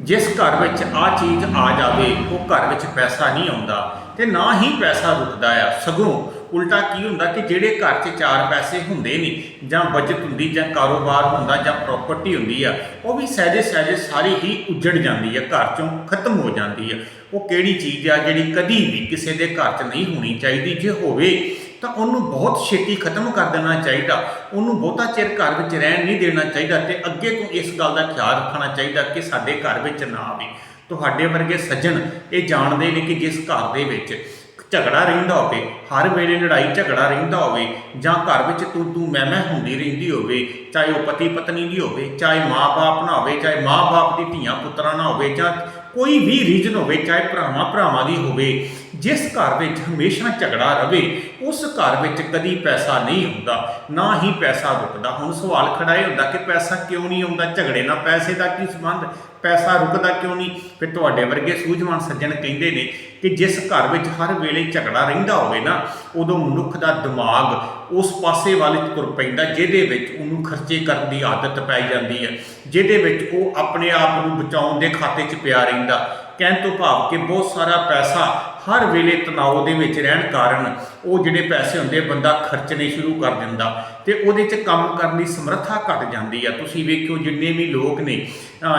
ਜਿਸ ਘਰ ਵਿੱਚ ਆ ਚੀਜ਼ ਆ ਜਾਵੇ, ਉਹ ਘਰ ਵਿੱਚ ਪੈਸਾ ਨਹੀਂ ਆਉਂਦਾ ਤੇ ਨਾ ਹੀ ਪੈਸਾ ਰੁਕਦਾ ਆ। ਸਗੋਂ ਉਲਟਾ ਕੀ ਹੁੰਦਾ ਕਿ ਜਿਹੜੇ ਘਰ 'ਚ ਚਾਰ ਪੈਸੇ ਹੁੰਦੇ ਨਹੀਂ, ਜਾਂ ਬਚਤ ਹੁੰਦੀ, ਜਾਂ ਕਾਰੋਬਾਰ ਹੁੰਦਾ, ਜਾਂ ਪ੍ਰਾਪਰਟੀ ਹੁੰਦੀ ਆ, ਉਹ ਵੀ ਸਹਿਜੇ ਸਹਿਜੇ ਸਾਰੀ ਹੀ ਉੱਜੜ ਜਾਂਦੀ ਆ, ਘਰ 'ਚੋਂ ਖਤਮ ਹੋ ਜਾਂਦੀ ਆ। ਉਹ ਕਿਹੜੀ ਚੀਜ਼ ਆ ਜਿਹੜੀ ਕਦੀ ਵੀ ਕਿਸੇ ਦੇ ਘਰ 'ਚ ਨਹੀਂ ਹੋਣੀ ਚਾਹੀਦੀ, ਜੇ ਹੋਵੇ ਤਾਂ ਉਹਨੂੰ ਬਹੁਤ ਛੇਤੀ ਖਤਮ ਕਰ ਦੇਣਾ ਚਾਹੀਦਾ। ਉਹਨੂੰ ਬਹੁਤਾ ਚਿਰ ਘਰ ਵਿੱਚ ਰਹਿਣ ਨਹੀਂ ਦੇਣਾ ਚਾਹੀਦਾ ਤੇ ਅੱਗੇ ਤੋਂ ਇਸ ਗੱਲ ਦਾ ਖਿਆਲ ਰੱਖਣਾ ਚਾਹੀਦਾ ਕਿ ਸਾਡੇ ਘਰ ਵਿੱਚ ਨਾ ਆਵੇ। ਤੁਹਾਡੇ ਵਰਗੇ ਸੱਜਣ ਇਹ ਜਾਣਦੇ ਨੇ ਕਿ ਜਿਸ ਘਰ ਦੇ ਵਿੱਚ ਝਗੜਾ ਰਹਿੰਦਾ ਹੋਵੇ, ਹਰ ਵੇਲੇ ਲੜਾਈ ਝਗੜਾ ਰਹਿੰਦਾ ਹੋਵੇ, ਜਾਂ ਘਰ ਵਿੱਚ ਤੂੰ ਤੂੰ ਮੈਂ ਮੈਂ ਹੁੰਦੀ ਰਹਿੰਦੀ ਹੋਵੇ, ਚਾਹੇ ਉਹ ਪਤੀ ਪਤਨੀ ਦੀ ਹੋਵੇ, ਚਾਹੇ ਮਾਂ-ਬਾਪ ਨਾ ਹੋਵੇ, ਚਾਹੇ ਮਾਂ-ਬਾਪ ਦੀ ਧੀਆਂ ਪੁੱਤਰਾਂ ਨਾ ਹੋਵੇ, ਜਾਂ ਕੋਈ ਵੀ ਰੀਜਨ ਹੋਵੇ, ਚਾਹੇ ਭਰਾਵਾਂ ਭਰਾਵਾਂ ਦੀ ਹੋਵੇ ਜਿਸ ਘਰ ਵਿੱਚ ਹਮੇਸ਼ਾ ਝਗੜਾ ਰਵੇ, ਉਸ ਘਰ ਵਿੱਚ ਕਦੀ ਪੈਸਾ ਨਹੀਂ ਆਉਂਦਾ ਨਾ ਹੀ ਪੈਸਾ ਰੁਕਦਾ ਹੁਣ ਸਵਾਲ ਖੜਾ ਇਹ ਹੁੰਦਾ ਕਿ ਪੈਸਾ ਕਿਉਂ ਨਹੀਂ ਆਉਂਦਾ? ਝਗੜੇ ਨਾਲ ਪੈਸੇ ਦਾ ਕੀ ਸੰਬੰਧ? ਪੈਸਾ ਰੁਕਦਾ ਕਿਉਂ ਨਹੀਂ? ਫਿਰ ਤੁਹਾਡੇ ਵਰਗੇ ਸੂਝਵਾਨ ਸੱਜਣ ਕਹਿੰਦੇ ਨੇ ਕਿ ਜਿਸ ਘਰ ਵਿੱਚ ਹਰ ਵੇਲੇ ਝਗੜਾ ਰਹਿੰਦਾ ਹੋਵੇ ਨਾ, ਉਦੋਂ ਮਨੁੱਖ ਦਾ ਦਿਮਾਗ ਉਸ ਪਾਸੇ ਵੱਲ ਤੁਰ ਪੈਂਦਾ ਜਿਹਦੇ ਵਿੱਚ ਉਹਨੂੰ ਖਰਚੇ ਕਰਨ ਦੀ ਆਦਤ ਪੈ ਜਾਂਦੀ ਹੈ, ਜਿਹਦੇ ਵਿੱਚ ਉਹ ਆਪਣੇ ਆਪ ਨੂੰ ਬਚਾਉਣ ਦੇ ਖਾਤੇ 'ਚ ਪਿਆ ਰਹਿੰਦਾ। ਕਹਿਣ ਤੋਂ ਭਾਵ ਕਿ ਬਹੁਤ ਸਾਰਾ ਪੈਸਾ ਹਰ ਵੇਲੇ ਤਣਾਅ ਦੇ ਵਿੱਚ ਰਹਿਣ ਕਾਰਨ ਉਹ ਜਿਹੜੇ ਪੈਸੇ ਹੁੰਦੇ ਬੰਦਾ ਖਰਚਣੇ ਸ਼ੁਰੂ ਕਰ ਦਿੰਦਾ। ਤੇ ਉਹਦੇ 'ਚ ਕੰਮ ਕਰਨ ਦੀ ਸਮਰੱਥਾ ਘਟ ਜਾਂਦੀ ਆ। ਤੁਸੀਂ ਵੇਖਿਓ ਜਿੰਨੇ ਵੀ ਲੋਕ ਨੇ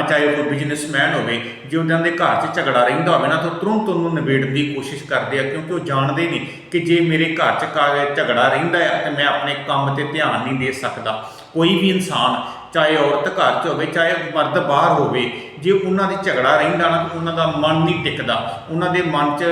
ਚਾਹੇ ਉਹ ਬਿਜ਼ਨਸਮੈਨ ਹੋਵੇ, ਜੇ ਉਹਨਾਂ ਦੇ ਘਰ 'ਚ ਝਗੜਾ ਰਹਿੰਦਾ ਹੋਵੇ ਨਾ, ਤਾਂ ਤੁਰੰਤ ਉਹਨੂੰ ਨਿਬੇੜਨ ਦੀ ਕੋਸ਼ਿਸ਼ ਕਰਦੇ ਆ, ਕਿਉਂਕਿ ਉਹ ਜਾਣਦੇ ਨੇ ਕਿ ਜੇ ਮੇਰੇ ਘਰ 'ਚ ਕਾ- ਝਗੜਾ ਰਹਿੰਦਾ ਆ, ਤੇ ਮੈਂ ਆਪਣੇ ਕੰਮ ਤੇ ਧਿਆਨ ਨਹੀਂ ਦੇ ਸਕਦਾ। ਕੋਈ ਵੀ ਇਨਸਾਨ ਚਾਹੇ ਔਰਤ ਘਰ 'ਚ ਹੋਵੇ, ਚਾਹੇ ਮਰਦ ਬਾਹਰ ਹੋਵੇ, ਜੇ ਉਹਨਾਂ ਦੇ ਝਗੜਾ ਰਹਿੰਦਾ ਨਾ ਉਹਨਾਂ ਦਾ ਮਨ ਨਹੀਂ ਟਿਕਦਾ। ਉਹਨਾਂ ਦੇ ਮਨ 'ਚ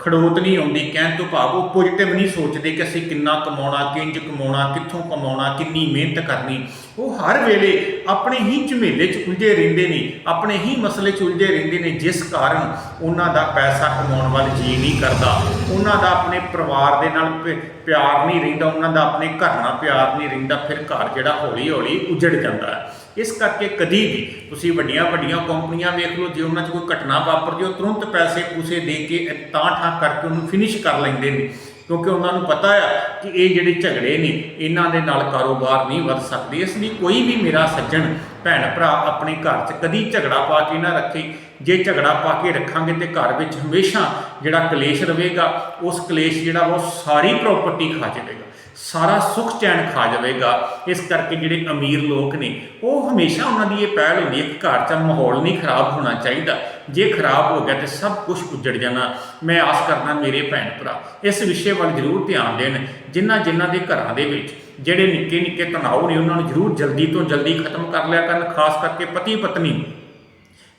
ਖੜੋਤ ਨਹੀਂ ਆਉਂਦੀ, ਕਹਿਣ ਤੋਂ ਭਾਵ ਉਹ ਪੋਜ਼ਿਟਿਵ ਨਹੀਂ ਸੋਚਦੇ ਕਿ ਅਸੀਂ ਕਿੰਨਾ ਕਮਾਉਣਾ, ਕਿੰਜ ਕਮਾਉਣਾ, ਕਿੱਥੋਂ ਕਮਾਉਣਾ, ਕਿੰਨੀ ਮਿਹਨਤ ਕਰਨੀ। ਉਹ ਹਰ ਵੇਲੇ ਆਪਣੇ ਹੀ ਝਮੇਲੇ 'ਚ ਉਲਝੇ ਰਹਿੰਦੇ ਨੇ, ਆਪਣੇ ਹੀ ਮਸਲੇ 'ਚ ਉਲਝੇ ਰਹਿੰਦੇ ਨੇ, ਜਿਸ ਕਾਰਨ ਉਹਨਾਂ ਦਾ ਪੈਸਾ ਕਮਾਉਣ ਵੱਲ ਜੀ ਨਹੀਂ ਕਰਦਾ। ਉਹਨਾਂ ਦਾ ਆਪਣੇ ਪਰਿਵਾਰ ਦੇ ਨਾਲ ਪ- ਪਿਆਰ ਨਹੀਂ ਰਹਿੰਦਾ, ਉਹਨਾਂ ਦਾ ਆਪਣੇ ਘਰ ਨਾਲ ਪਿਆਰ ਨਹੀਂ ਰਹਿੰਦਾ, ਫਿਰ ਘਰ ਜਿਹੜਾ ਹੌਲੀ ਹੌਲੀ ਉਜੜ ਜਾਂਦਾ ਹੈ। ਇਸ ਕਰਕੇ ਕਦੀ ਵੀ ਤੁਸੀਂ ਵੱਡੀਆਂ ਵੱਡੀਆਂ ਕੰਪਨੀਆਂ ਵੇਖ ਲਓ, ਜੇ ਉਹਨਾਂ 'ਚ ਕੋਈ ਘਟਨਾ ਵਾਪਰਦੀ, ਉਹ ਤੁਰੰਤ ਪੈਸੇ ਪੂਸੇ ਦੇ ਕੇ ਤਾਂ ਠਾਂ ਕਰਕੇ ਉਹਨੂੰ ਫਿਨਿਸ਼ ਕਰ ਲੈਂਦੇ ਨੇ। ਕਿਉਂਕਿ ਉਹਨਾਂ ਨੂੰ ਪਤਾ ਆ ਕਿ ਇਹ ਜਿਹੜੇ ਝਗੜੇ ਨੇ, ਇਹਨਾਂ ਦੇ ਨਾਲ ਕਾਰੋਬਾਰ ਨਹੀਂ ਵੱਧ ਸਕਦੇ। ਇਸ ਲਈ ਕੋਈ ਵੀ ਮੇਰਾ ਸੱਜਣ, ਭੈਣ, ਭਰਾ ਆਪਣੇ ਘਰ 'ਚ ਕਦੀ ਝਗੜਾ ਪਾ ਕੇ ਨਾ ਰੱਖੇ। ਜੇ ਝਗੜਾ ਪਾ ਕੇ ਰੱਖਾਂਗੇ ਤੇ ਘਰ ਵਿੱਚ ਹਮੇਸ਼ਾ ਜਿਹੜਾ ਕਲੇਸ਼ ਰਹੇਗਾ, ਉਸ ਕਲੇਸ਼ ਜਿਹੜਾ ਵਾ ਉਹ ਸਾਰੀ ਪ੍ਰਾਪਰਟੀ ਖਾ ਜਾਵੇਗਾ, ਸਾਰਾ ਸੁੱਖ ਚੈਨ ਖਾ ਜਾਵੇਗਾ। ਇਸ ਕਰਕੇ ਜਿਹੜੇ ਅਮੀਰ ਲੋਕ ਨੇ, ਉਹ ਹਮੇਸ਼ਾ ਉਹਨਾਂ ਦੀ ਇਹ ਪਹਿਲ ਹੁੰਦੀ ਹੈ ਕਿ ਘਰ 'ਚ ਮਾਹੌਲ ਨਹੀਂ ਖਰਾਬ ਹੋਣਾ ਚਾਹੀਦਾ। ਜੇ ਖਰਾਬ ਹੋ ਗਿਆ ਤੇ ਸਭ ਕੁਝ ਉੱਜੜ ਜਾਣਾ। ਮੈਂ ਆਸ ਕਰਦਾ ਮੇਰੇ ਭੈਣ ਭਰਾ, ਇਸ ਵਿਸ਼ੇ ਵੱਲ ਜ਼ਰੂਰ ਧਿਆਨ ਦੇਣ ਜਿਨ੍ਹਾਂ ਜਿਨ੍ਹਾਂ ਦੇ ਘਰਾਂ ਦੇ ਵਿੱਚ ਜਿਹੜੇ ਨਿੱਕੇ ਨਿੱਕੇ ਤਣਾਅ ਨੇ, ਉਹਨਾਂ ਨੂੰ ਜ਼ਰੂਰ ਜਲਦੀ ਤੋਂ ਜਲਦੀ ਖਤਮ ਕਰ ਲਿਆ ਕਰਨ, ਖਾਸ ਕਰਕੇ ਪਤੀ ਪਤਨੀ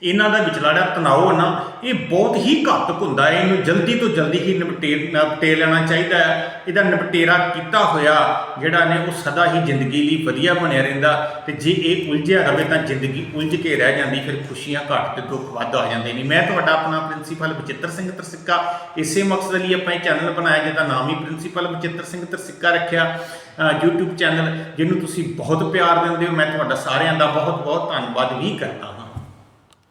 ਇਹਨਾਂ ਦਾ ਵਿਚਲਾ ਜਿਹੜਾ ਤਣਾਅ ਹੈ ਨਾ ਇਹ ਬਹੁਤ ਹੀ ਘਾਤਕ ਹੁੰਦਾ ਹੈ। ਇਹਨੂੰ ਜਲਦੀ ਤੋਂ ਜਲਦੀ ਹੀ ਨਿਪਟੇ ਨਿਪਟੇ ਲੈਣਾ ਚਾਹੀਦਾ ਹੈ। ਇਹਦਾ ਨਿਪਟੇਰਾ ਕੀਤਾ ਹੋਇਆ ਜਿਹੜਾ ਨੇ ਉਹ ਸਦਾ ਹੀ ਜ਼ਿੰਦਗੀ ਲਈ ਵਧੀਆ ਬਣਿਆ ਰਹਿੰਦਾ। ਤੇ ਜੇ ਇਹ ਉਲਝਿਆ ਰਹੇ ਤਾਂ ਜ਼ਿੰਦਗੀ ਉਲਝ ਕੇ ਰਹਿ ਜਾਂਦੀ ਫਿਰ ਖੁਸ਼ੀਆਂ ਘੱਟ ਤੇ ਦੁੱਖ ਵੱਧ ਆ ਜਾਂਦੇ ਨੇ। ਮੈਂ ਤੁਹਾਡਾ ਆਪਣਾ ਪ੍ਰਿੰਸੀਪਲ ਬਚਿੱਤਰ ਸਿੰਘ ਤਰਸਿੱਕਾ ਇਸੇ ਮਕਸਦ ਲਈ ਆਪਾਂ ਇਹ ਚੈਨਲ ਬਣਾਇਆ ਜਿਹਦਾ ਨਾਮ ਹੀ ਪ੍ਰਿੰਸੀਪਲ ਬਚਿੱਤਰ ਸਿੰਘ ਤਰਸਿੱਕਾ ਰੱਖਿਆ ਅ, YouTube ਚੈਨਲ ਜਿਹਨੂੰ ਤੁਸੀਂ ਬਹੁਤ ਪਿਆਰ ਦਿੰਦੇ ਹੋ। ਮੈਂ ਤੁਹਾਡਾ ਸਾਰਿਆਂ ਦਾ ਬਹੁਤ ਬਹੁਤ ਧੰਨਵਾਦ ਵੀ ਕਰਦਾ